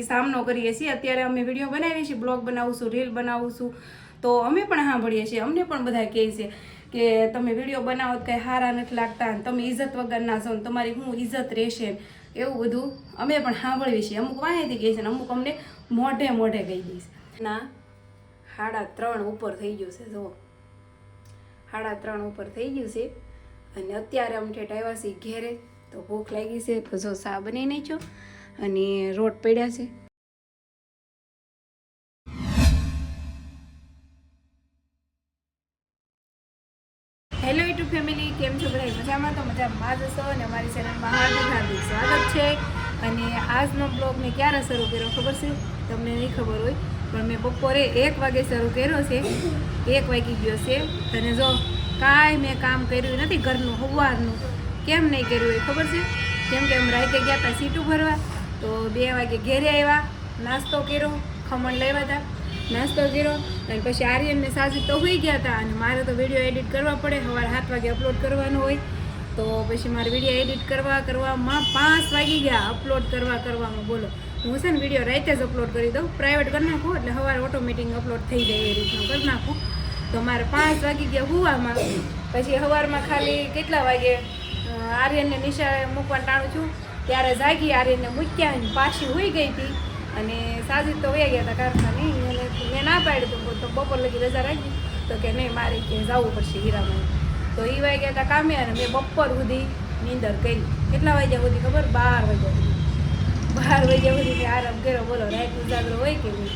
એ સામનો કરીએ છીએ. અત્યારે અમે વીડિયો બનાવીએ છીએ, બ્લોગ બનાવશું, રીલ બનાવશું. તો અમે પણ સાંભળીએ છીએ. અમને પણ બધા કહે છે કે તમે વીડિયો બનાવો કંઈ સારા નથી લાગતા તમે ઇજ્જત વગરના છો તમારી શું ઇજ્જત રહેશે એવું બધું અમે પણ સાંભળીએ છીએ. અમુક વાંહેથી કહે છે ને અમુક અમને મોઢે મોઢે કહી દઈશ ના, સાડા ત્રણ ઉપર થઈ ગયું છે, જુઓ. સાડા ત્રણ ઉપર થઈ ગયું છે અને અત્યારે અમઠેઠ આવ્યા છીએ ઘેરે. તો ભૂખ લાગી છે. તો જો સા બની નાખ્યો અને રોટ પડ્યા છે. હેલો યુટ્યુબ ફેમિલી કેમ છો બધા? મજામાં તો મજામાં જ હશો અને અમારી ચેનલમાં હાર્દિક હાર્દિક સ્વાગત છે. અને આજનો બ્લોગ મેં ક્યારે શરૂ કર્યો ખબર છે? તમને નહીં ખબર હોય, પણ મેં બપોરે એક વાગે શરૂ કર્યો છે. એક વાગી ગયો છે. અને જો કાંઈ મેં કામ કર્યું નથી, ઘરનું, હવારનું, કેમ નહીં કર્યું એ ખબર છે? કેમ કે અમે રાતે ગયા હતા સીટું ભરવા. તો બે વાગે ઘેરે આવ્યા, નાસ્તો કર્યો, ખમણ લેવા હતા, નાસ્તો કર્યો, અને પછી આર્યનને સાસુ તો હોઈ ગયા હતા અને મારે તો વીડિયો એડિટ કરવા પડે, સવારે સાત વાગે અપલોડ કરવાનો હોય. તો પછી મારે વીડિયો એડિટ કરવા, કરવામાં પાંચ વાગી ગયા અપલોડ કરવા, કરવામાં, બોલો. હું છે ને વીડિયો રાતે જ અપલોડ કરી દઉં પ્રાઇવેટ કરી નાખું, એટલે સવારે ઓટોમેટિક અપલોડ થઈ જાય એ રીતનું કરી નાખું. તો મારે પાંચ વાગી ગયા હુવામાં. પછી સવારમાં ખાલી કેટલા વાગે આર્યનને નિશાળે મૂકવા ટાણું છું? ત્યારે જાગી આરીને મૂક્યા અને પાછી હોઈ ગઈ હતી. અને સાજી તો વયા ગયા હતા કારખાને એને મેં ના પાડ્યું હતું તો બપોર લગી રજા રાખી. તો કે નહીં, મારે કે જવું પડશે હીરામાં. તો એ વાગ્યા હતા કામે અને મેં બપોર સુધી નીંદર કરી. કેટલા વાગ્યા સુધી ખબર? બાર વાગ્યા સુધી. બાર વાગ્યા સુધી મેં આરામ કર્યો. બોલો, રાત ઉજાગરો હોય કે નહીં?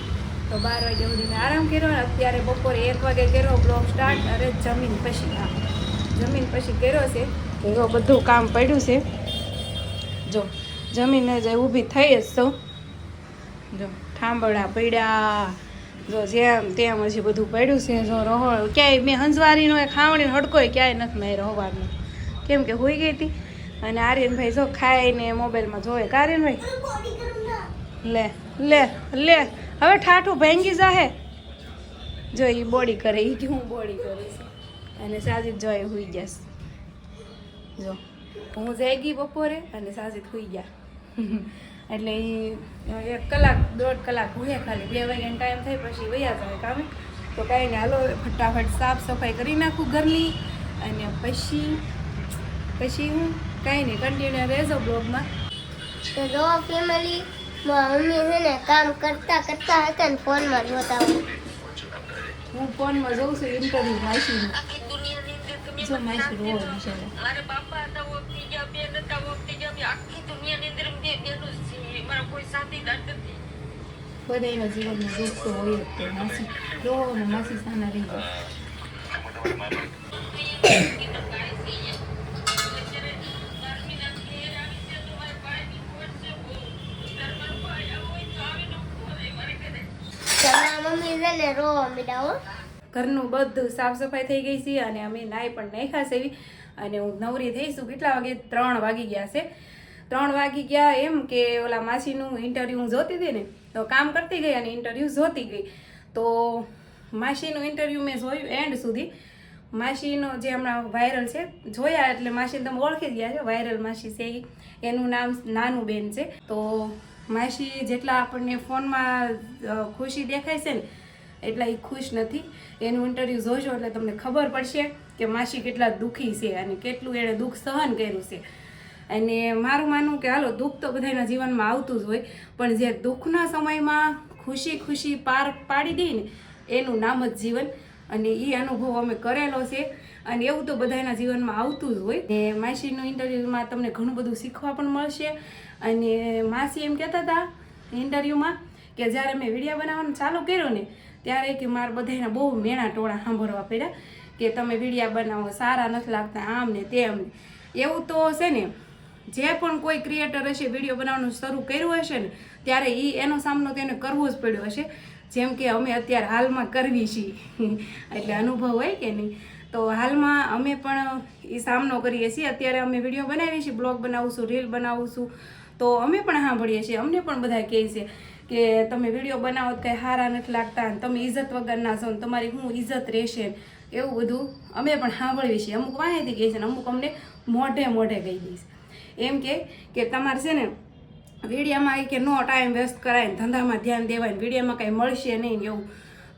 તો બાર વાગ્યા સુધી મેં આરામ કર્યો અને અત્યારે બપોરે એક વાગે કર્યો બ્લોક સ્ટાર્ટ અરે જમીન પછી જમીન પછી કર્યો છે. તો જો બધું કામ પડ્યું છે. જો, જમીને જે ઊભી થઈ જ સૌ જો ઠાંબડા પડ્યા. જો, જેમ તેમ હજી બધું પડ્યું છે, જો રહોળ ક્યાંય મેં હંજવારીનો એ ખાવણી હડકોય ક્યાંય નથી મેં રહોવાનું કેમ કે હોઈ ગઈ હતી. અને આર્યનભાઈ જો ખાઈને મોબાઈલમાં જોવે. આર્યનભાઈ લે લે લે. હવે ઠાઠું ભાંગી જાહે. જો એ બોડી કરે એ કે હું બોડી કરીશ અને સાજી જોઈ હુઈ જશે જો. હું જઈ ગઈ બપોરે અને સાંજે થઈ ગયા. એટલે એ એક કલાક દોઢ કલાક હુએ ખાલી. બે વાગ્યાનો ટાઈમ થાય પછી વયા જાય કામે. તો કાંઈ નહીં હાલો ફટાફટ સાફ સફાઈ કરી નાખું ઘરની. અને પછી પછી હું કાંઈ નહીં કન્ટિન્યુ રહેજો બ્લોગમાં. તો જો ફેમિલી મમ્મી છે ને કામ કરતા કરતા હતા ને ફોનમાં જોતા હોય. હું ફોનમાં જોઉં છું ઇન્ટરવ્યુ માસી જો માસી રોવે બિચારા. આખી દુનિયાની અંદર બે બેનું જ છે મારા કોઈ સાથીદાર નથી બધાના જીવનમાં દુઃખ તો હોય જ તે માસી રોવો ને માસી સાના રહી જાય તમારા મમ્મી છે ને રોવા મીડા હો ઘરનું બધું સાફ સફાઈ થઈ ગઈ છે અને અમે નાઈ પણ નાખ્યા છે એવી. અને હું નવરી થઈશું કેટલા વાગે? ત્રણ વાગી ગયા છે. ત્રણ વાગી ગયા એમ કે ઓલા માસીનું ઇન્ટરવ્યૂ જોતી હતી ને, તો કામ કરતી ગઈ અને ઇન્ટરવ્યૂ જોતી ગઈ. તો માસીનું ઇન્ટરવ્યૂ મેં જોયું એન્ડ સુધી. માસીનો જે હમણાં વાયરલ છે, જોયા એટલે માસીને તમે ઓળખી ગયા છો વાયરલ માસી છે એનું નામ નાનું બેન છે. તો માસી જેટલા આપણને ફોનમાં ખુશી દેખાય છે ને એટલા એ ખુશ નથી. એનું ઇન્ટરવ્યૂ જોજો એટલે તમને ખબર પડશે કે માસી કેટલા દુઃખી છે અને કેટલું એણે દુઃખ સહન કર્યું છે. અને મારું માનવું કે હાલો, દુઃખ તો બધાના જીવનમાં આવતું જ હોય, પણ જે દુઃખના સમયમાં ખુશી ખુશી પાર પાડી દે ને, એનું નામ જ જીવન. અને એ અનુભવ અમે કરેલો છે. અને એવું તો બધાના જીવનમાં આવતું જ હોય. ને માસીનું ઇન્ટરવ્યૂમાં તમને ઘણું બધું શીખવા પણ મળશે. અને માસી એમ કહેતા હતા ઇન્ટરવ્યૂમાં કે જ્યારે મેં વીડિયો બનાવવાનું ચાલુ કર્યો ને ત્યારે કે મારા બધાને બહુ મેણા ટોળા સાંભળવા પડ્યા કે તમે વિડીયા બનાવો, સારા નથી લાગતા, આમ ને તેમ ને. એવું તો હશે ને, જે પણ કોઈ ક્રિએટર હશે, વીડિયો બનાવવાનું શરૂ કર્યું હશે ને, ત્યારે એ એનો સામનો તેને કરવો જ પડ્યો હશે. જેમ કે અમે અત્યારે હાલમાં કરવી છીએ. એટલે અનુભવ હોય કે નહીં. તો હાલમાં અમે પણ એ સામનો કરીએ છીએ. અત્યારે અમે વીડિયો બનાવીએ છીએ, બ્લોગ બનાવશું, રીલ બનાવીશું. તો અમે પણ સાંભળીએ છીએ. અમને પણ બધા કહે છે કે તમે વીડિયો બનાવો કંઈ સારા નથી લાગતા અને તમે ઇજ્જત વગરના છો ને તમારી શું ઇજ્જત રહેશે એવું બધું અમે પણ સાંભળીએ છીએ. અમુક વાંહેથી કહે છે ને અમુક અમને મોઢે મોઢે કહી દઈશ એમ કે તમારે છે ને વિડીયામાં કે નો ટાઈમ વેસ્ટ કરાય ધંધામાં ધ્યાન દેવાય વિડીયામાં કાંઈ મળશે નહીં એવું.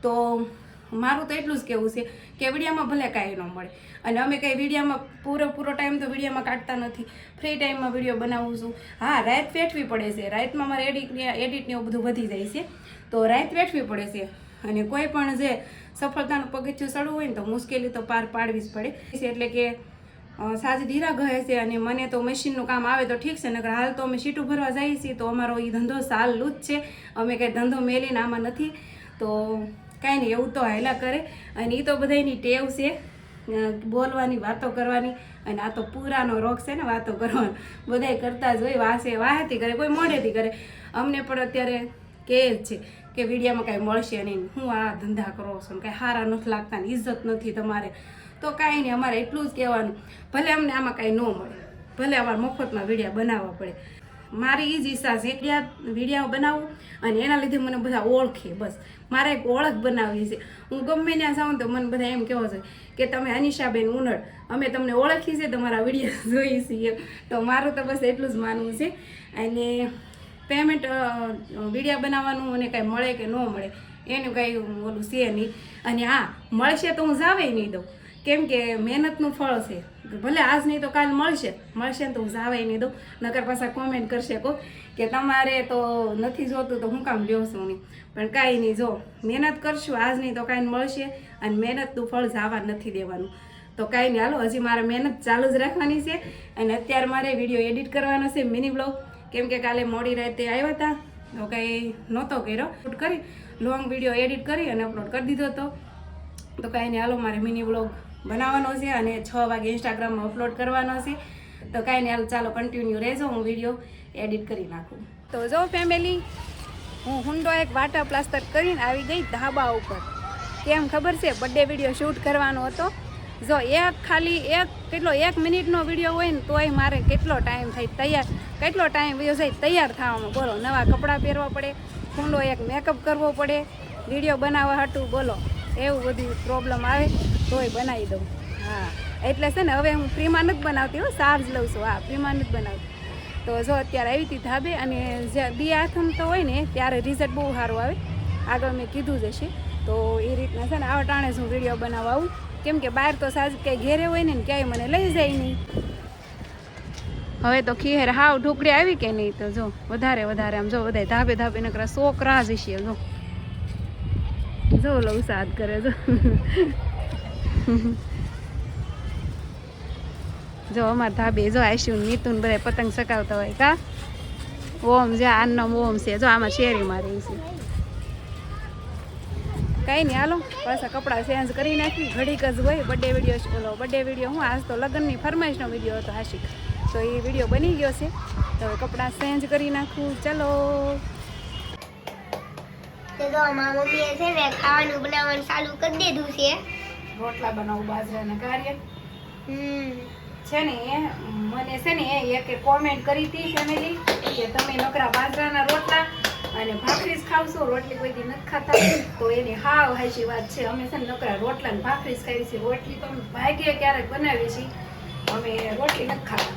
તો મારું તો એટલું જ કહેવું છે કે વિડીયામાં ભલે કાંઈ ન મળે. અને અમે કંઈ વિડીયામાં પૂરેપૂરો ટાઈમ તો વિડીયામાં કાઢતા નથી. ફ્રી ટાઈમમાં વીડિયો બનાવું છું. હા, રાત વેઠવી પડે છે. રાતમાં મારે એડિટ એડિટ ને એવું બધું વધી જાય છે. તો રાત વેઠવી પડે છે. અને કોઈ પણ જે સફળતાનું પગથિયું ચડવું હોય ને તો મુશ્કેલી તો પાર પાડવી જ પડે. છે એટલે કે સાજ ધીરા કહે છે અને મને તો મશીનનું કામ આવે તો ઠીક છે. નકર હાલ તો અમે સીટું ભરવા જઈએ છીએ તો અમારો એ ધંધો સાલું જ છે. અમે કંઈ ધંધો મેલીને આમાં નથી. તો કાંઈ નહીં, એવું તો હાયલા કરે. અને એ તો બધાની ટેવ છે બોલવાની, વાતો કરવાની. અને આ તો પૂરાનો રોગ છે ને, વાતો કરવાનો. બધાય કરતા જ હોય, વાસે, વાહેથી કરે, કોઈ મોઢેથી કરે. અમને પણ અત્યારે કહે જ છે કે વિડીયામાં કાંઈ મળશે નહીં. હું આ ધંધા કરો છો કાંઈ સારા નથી લાગતા ને ઇજ્જત નથી તમારે. તો કાંઈ નહીં, અમારે એટલું જ કહેવાનું. ભલે અમને આમાં કાંઈ ન મળે, ભલે અમારે મફતમાં વિડીયા બનાવવા પડે. મારી એ જ ઈચ્છા છે વિડીયા વિડીયા બનાવું અને એના લીધે મને બધા ઓળખે, બસ. મારે એક ઓળખ બનાવવી છે. હું ગમે ત્યાં જાઉં તો મને બધા એમ કહેવો છે કે તમે અનિશાબેન ઉનડ, અમે તમને ઓળખી છે તમારા વીડિયો જોઈ છીએ. તો મારું તો બસ એટલું જ માનવું છે. અને પેમેન્ટ વિડીયા બનાવવાનું મને કાંઈ મળે કે ન મળે, એનું કાંઈ ઓલું છે નહીં. અને હા, મળશે તો હું જાવે નહીં દઉં. કેમ કે મહેનતનું ફળ છે. ભલે આજ નહીં તો કાલ મળશે. મળશે ને તો હું જાવાય નહીં દઉં. નકર પાછા કોમેન્ટ કરશે કો કે તમારે તો નથી જોતું તો હું કામ લ્યો નહીં. પણ કાંઈ નહીં, જો, મહેનત કરશું, આજ નહીં તો કાંઈ મળશે અને મહેનતનું ફળ જાવા નથી દેવાનું. તો કાંઈ નહીં, હાલો, હજી મારે મહેનત ચાલુ જ રાખવાની છે અને અત્યારે મારે વીડિયો એડિટ કરવાનો છે મિની બ્લોગ કેમ કે કાલે મોડી રાતે આવ્યા હતા, તો કંઈ નહોતો કર્યો. શૂટ કરી લોંગ વીડિયો એડિટ કરી અને અપલોડ કરી દીધો હતો. તો કાંઈ નહીં, હાલો, મારે મિની બ્લોગ બનાવવાનો છે અને છ વાગે ઇન્સ્ટાગ્રામમાં અપલોડ કરવાનો છે. તો કાંઈ નહીં ચાલો કન્ટિન્યુ રહેજો, હું વીડિયો એડિટ કરી નાખું. તો જો ફેમિલી હું હુંડો એક વાટર પ્લાસ્ટર કરીને આવી ગઈ ધાબા ઉપર. કેમ ખબર છે? બર્થડે વીડિયો શૂટ કરવાનો હતો. જો એક ખાલી એક, કેટલો, એક મિનિટનો વીડિયો હોય ને, તોય મારે કેટલો ટાઈમ થાય, તૈયાર, કેટલો ટાઈમ વીડિયો થાય તૈયાર થવામાં. બોલો, નવા કપડાં પહેરવા પડે હુંડો એક મેકઅપ કરવો પડે વીડિયો બનાવવા હતું બોલો. એવું બધી પ્રોબ્લેમ આવે. તોય બનાવી દઉં. હા. એટલે છે ને હવે હું ફ્રીમાં નથી બનાવતી હો ચાર્જ લઉં છું. હા ફ્રીમાં નથી બનાવતી. તો જો અત્યારે આવી હતી ધાબે અને જ્યાં બી આથમ તો હોય ને, ત્યારે રિઝલ્ટ બહુ સારું આવે. આગળ મેં કીધું જ હશે. તો એ રીતના છે ને, આવા ટાણે જ હું વીડિયો બનાવવા આવું. કેમ કે બહાર તો સાજ કંઈ ઘેરે હોય ને ક્યાંય મને લઈ જાય નહીં. હવે તો ખીહેર હાવ ઢોકળી આવી કે નહીં? તો જો, વધારે વધારે આમ જો બધા ધાબે ધાબે નકરા છોકરા જ હશે. જો. જો લઉં સાદ કરે, જો. જો, અમાર ધાબે જો ને નીતુન બધા પતંગ સકાવતા હોય કા? ઓમ જે આનમ ઓમ છે. જો, આમાં શેરીમાં રહી છે. કાંઈ નહીં હાલો. પાછા કપડાં ચેન્જ કરી નાખી. ઘડીક જ હોય. બર્થડે વીડિયો બોલો બર્થડે વીડિયો હું આજ તો લગ્નની ફરમાઈશનો વીડિયો હતો હાશિક તો એ વીડિયો બની ગયો છે. તો હવે કપડાં ચેન્જ કરી નાખું. ચલો. તો મારા મમ્મીએ છે ને ખાવાનું બનાવવાનું ચાલુ કરી દીધું છે. રોટલા બનાવું બાજરાના કાર્ય હમ. છે ને મને છે ને એક કોમેન્ટ કરી હતી ફેમિલી કે તમે નકરા બાજરાના રોટલા અને ભાખરી જ ખાવશો રોટલી કોઈ દી નથી ખાતા. તો એની હાવ હાચી વાત છે. અમે છે ને નકરા રોટલા ને ભાખરી જ ખાઈ છીએ રોટલી તો અમે ભાગ્યે ક્યારેક બનાવીએ છીએ. અમે રોટલી નથી ખાતા.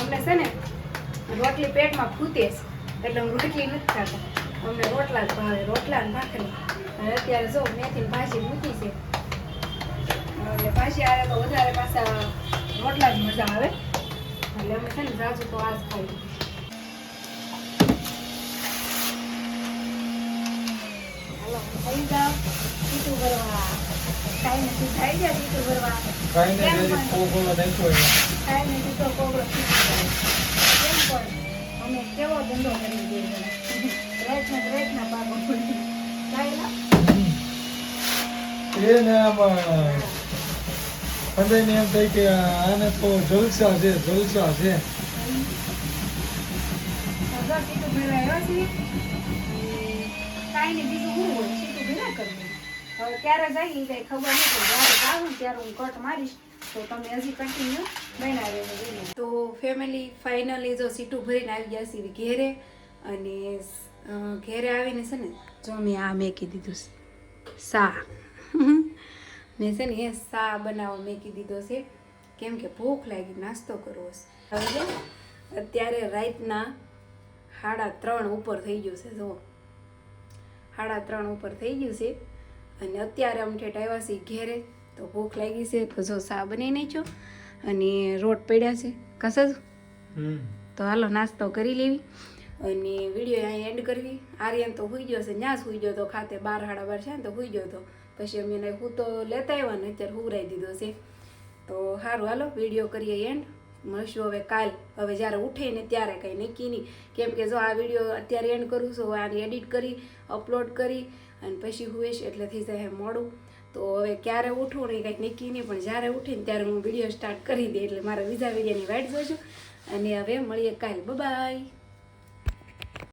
અમને છે ને રોટલી પેટમાં ફૂટે છે એટલે હું રોટલી નથી ખાતા. અમને રોટલા જ ભાવે રોટલા ને ભાખરી. અત્યારે જો મેથી ભાજી મૂકી છે. એટલે પાછી આવે તો વધારે પાછા રોટલા જ મજા આવે. એટલે અમે છે ને જાજુ તો આ જ ખાઈ હાલો થઈ જાઓ. સીટું ભરવા. ટાઈમ નથી થઈ ગયા સીટું ભરવા. કાંઈ પણ? નથી તો કોબરો કેમ પણ? અમે કેવો ધંધો કરી દઈએ પ્રયત્ન પ્રયત્ન પાકો કાંઈ ના ને બધાને એમ થાય કે આને તો જલસા છે જલસા છે. જઈએ એ કાંઈ ખબર નથી જ્યારે જાઉં ત્યારે હું કટ મારીશ તો તમે હજી કન્ટિન્યુ બનાવી તો ફેમિલી ફાઇનલી જો સીટું ભરીને આવી ગયા છીએ ઘેરે અને ઘેરે આવીને છે ને જો મેં આ મેં કીધું છે. સા. મેં છે ને એ સા બનાવો મેકી દીધો છે. કેમ કે ભૂખ લાગી નાસ્તો કરવો છે. હવે અત્યારે રાતના સાડા ત્રણ ઉપર થઈ ગયું છે જુઓ. સાડા ત્રણ ઉપર થઈ ગયું છે અને અત્યારે અમે આવ્યા છીએ ઘેરે તો ભૂખ લાગી છે. તો જો સા બની નાખ્યો અને રોટ પડ્યા છે. કસે હમ. તો હાલો નાસ્તો કરી લેવી અને વીડિયો અહીં એન્ડ કરવી. આર્યન તો હોઈ ગયો છે ત્યાં સુઈ ગયો તો ખાતે બાર સાડા બાર છે ને તો હોઈ ગયો તો. પછી અમે એને હું તો લેતા આવ્યા ને અત્યારે હુરાઈ દીધો છે. તો સારું હાલો વીડિયો કરીએ એન્ડ મળશું હવે કાલ. હવે જ્યારે ઉઠે ને ત્યારે કંઈ નક્કી નહીં. કેમ કે જો આ વીડિયો અત્યારે એન્ડ કરું છું આને એડિટ કરી અપલોડ કરી અને પછી હુઈશ એટલે થઈ જાય મોડું. તો હવે ક્યારે ઉઠવું નહીં કંઈક નક્કી નહીં, પણ જ્યારે ઉઠીને ત્યારે હું વીડિયો સ્ટાર્ટ કરી દઈ એટલે મારા બીજા વિડીયોની વાઇટ જોઈશું અને હવે મળીએ કાલ. બાય